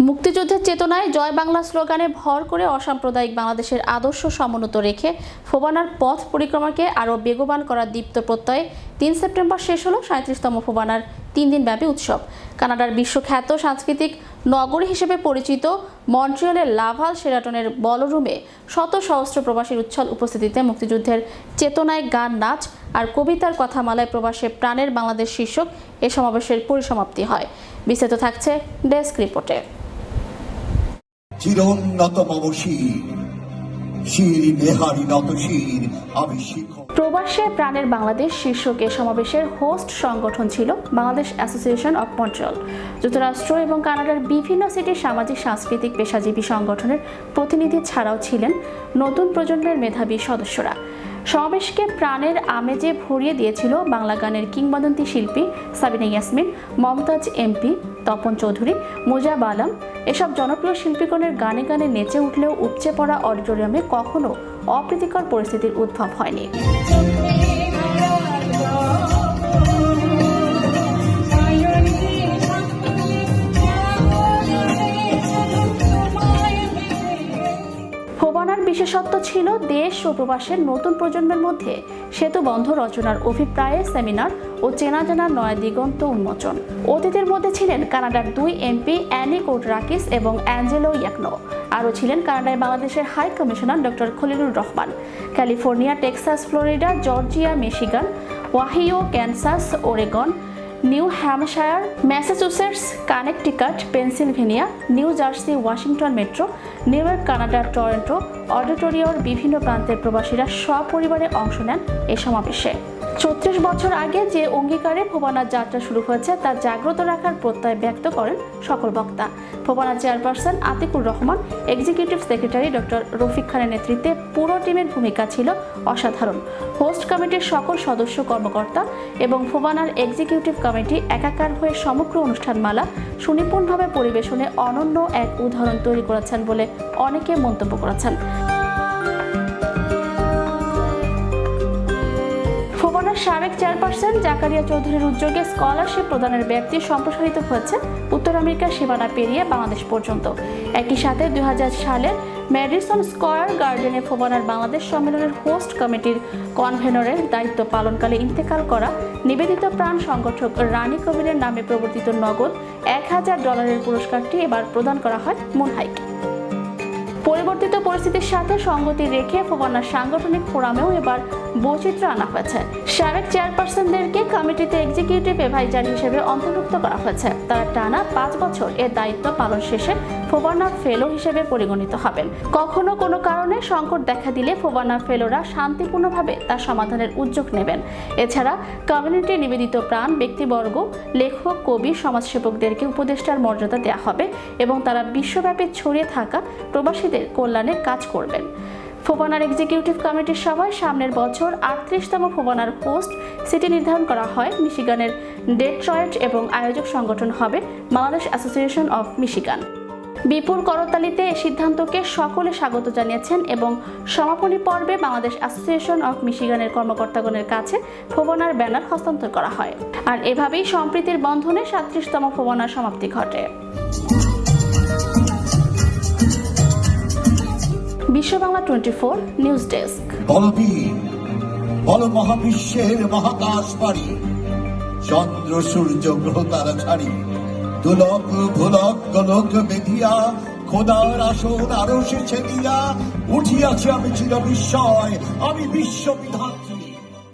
মুক্তিযুদ্ধের চেতনায় জয় বাংলা স্লোগানে ভর করে অসাম্প্রদায়িক বাংলাদেশের আদর্শ সমুন্নত রেখে ফোবানার পথ পরিক্রমাকে আরও বেগবান করার দীপ্ত প্রত্যয়ে তিন সেপ্টেম্বর শেষ হলো সাঁত্রিশতম ফোবানার তিন দিনব্যাপী উৎসব। কানাডার বিশ্বখ্যাত সাংস্কৃতিক নগরী হিসেবে পরিচিত মন্ট্রিয়ালের লাভাল সেরাটনের বলরুমে শত সহস্র প্রবাসীর উচ্ছল উপস্থিতিতে মুক্তিযুদ্ধের চেতনায় গান, নাচ আর কবিতার কথামালায় প্রবাসে প্রাণের বাংলাদেশ শীর্ষক এ সমাবেশের পরিসমাপ্তি হয়। বিস্তারিত থাকছে ডেস্ক রিপোর্টে। প্রবাসে প্রাণের বাংলাদেশ শীর্ষক এ সমাবেশের হোস্ট সংগঠন ছিল বাংলাদেশ অ্যাসোসিয়েশন অব মন্ট্রিয়াল। যুক্তরাষ্ট্র এবং কানাডার বিভিন্ন সিটির সামাজিক, সাংস্কৃতিক, পেশাজীবী সংগঠনের প্রতিনিধি ছাড়াও ছিলেন নতুন প্রজন্মের মেধাবী সদস্যরা। সমাবেশকে প্রাণের আমেজে ভরিয়ে দিয়েছিল বাংলা গানের কিংবদন্তি শিল্পী সাবিনা ইয়াসমিন, মমতাজ এমপি তপন চৌধুরী, মুজাব আলম। এসব জনপ্রিয় শিল্পীগণের গানে গানে নেচে উঠলেও উপচে পড়া অডিটোরিয়ামে কখনো অপ্রীতিকর পরিস্থিতির উদ্ভব হয়নি। ফোবানার বিশেষত্ব ছিল দেশ ও প্রবাসের নতুন প্রজন্মের মধ্যে সেতুবন্ধ রচনার অভিপ্রায়ে সেমিনার ও চেনা জানার নয়া দিগন্ত উন্মোচন। অতীতের মধ্যে ছিলেন কানাডার দুই এমপি অ্যানি কোট রাকিস এবং অ্যাঞ্জেলো ইয়াকনো। আরও ছিলেন কানাডায় বাংলাদেশের high commissioner doctor Khalilur Rahman. California, Texas, Florida, Georgia, Michigan, Ohio, Kansas, Oregon New Hampshire Massachusetts, Connecticut, Pennsylvania, New Jersey, Washington metro, New York কানাডার টরেন্টো, অডিটোরিয়র বিভিন্ন প্রান্তের প্রবাসীরা সপরিবারে অংশ নেন এ সমাবেশে। চৌত্রিশ বছর আগে যে অঙ্গীকারে ফোবানার যাত্রা শুরু হয়েছে, তা জাগ্রত রাখার প্রত্যয় ব্যক্ত করেন সকল বক্তা। FOBANA chairperson Atikur Rahman, executive secretary doctor Rafiq খানের নেতৃত্বে পুরো টিমের ভূমিকা ছিল অসাধারণ। হোস্ট কমিটির সকল সদস্য কর্মকর্তা এবং ফোবানার এক্সিকিউটিভ কমিটি একাকার হয়ে সমগ্র অনুষ্ঠানমালা সুনিপুণভাবে পরিবেশনে অনন্য এক উদাহরণ তৈরি করেছেন বলে অনেকে মন্তব্য করেছেন। ফোবানার সাবেক চেয়ারপারসন জাকারিয়া চৌধুরীর উদ্যোগে স্কলারশিপ প্রদানের ব্যাপ্তি সম্প্রসারিত হয়েছে উত্তর আমেরিকার সীমানা পেরিয়ে বাংলাদেশ পর্যন্ত। একই সাথে দুই সালের ম্যাডিসন স্কয়ার গার্ডেনে ফোবানার বাংলাদেশ সম্মেলনের হোস্ট কমিটির কনভেনরের দায়িত্ব পালনকালে ইন্তেকাল করা নিবেদিত প্রাণ সংগঠক রানী কবিরের নামে প্রবর্তিত নগদ এক হাজার ডলারের পুরস্কারটি এবার প্রদান করা হয় মুনহাইকে। পরিবর্তিত পরিস্থিতির সাথে সঙ্গতি রেখে ফোবানার সাংগঠনিক ফোরামেও এবার বৈচিত্র্য আনা হয়েছে। সাবেক চেয়ারপারসনদেরকে কমিটিতে এক্সিকিউটিভ এভাইজার হিসেবে অন্তর্ভুক্ত করা হয়েছে। তারা টানা পাঁচ বছর এর দায়িত্ব পালন শেষে ফোবানা ফেলো হিসেবে পরিগণিত হবেন। কখনো কোনো কারণে সংকট দেখা দিলে ফোবানা ফেলোরা শান্তিপূর্ণভাবে তার সমাধানের উদ্যোগ নেবেন। এছাড়া কমিউনিটি নিবেদিত প্রাণ, ব্যক্তিবর্গ, লেখক, কবি, সমাজসেবকদেরকে উপদেষ্টার মর্যাদা দেওয়া হবে এবং তারা বিশ্বব্যাপী ছড়িয়ে থাকা প্রবাসীদের কল্যাণে কাজ করবেন। ফোবানার এক্সিকিউটিভ কমিটির সভায় সামনের বছর আটত্রিশতম ফোবানার হোস্ট সিটি নির্ধারণ করা হয় মিশিগানের ডেট্রয়েট এবং আয়োজক সংগঠন হবে বাংলাদেশ অ্যাসোসিয়েশন অফ মিশিগান। বিপুল করতালিতে সিদ্ধান্তকে সকলে স্বাগত জানিয়েছেন এবং সমাপনী পর্বে বাংলাদেশ অ্যাসোসিয়েশন অফ মিশিগানের কর্মকর্তাগণের কাছে ফোবনার ব্যানার হস্তান্তর করা হয়। আর এভাবেই সম্প্রীতির বন্ধনে সাতত্রিশতম ফোবনার সমাপ্তি ঘটে। Twenty four news desk. মহাবিশ্বের মহাকাশ চন্দ্র, সূর্য, গ্রহ তারা ছাড়ি। দুলক, ভুলক, গোলক বেধিয়া খোদার আসন আরও ছেদিয়া। উঠিয়াছি আমি চির বিস্ময় আমি বিশ্ববিধাত্র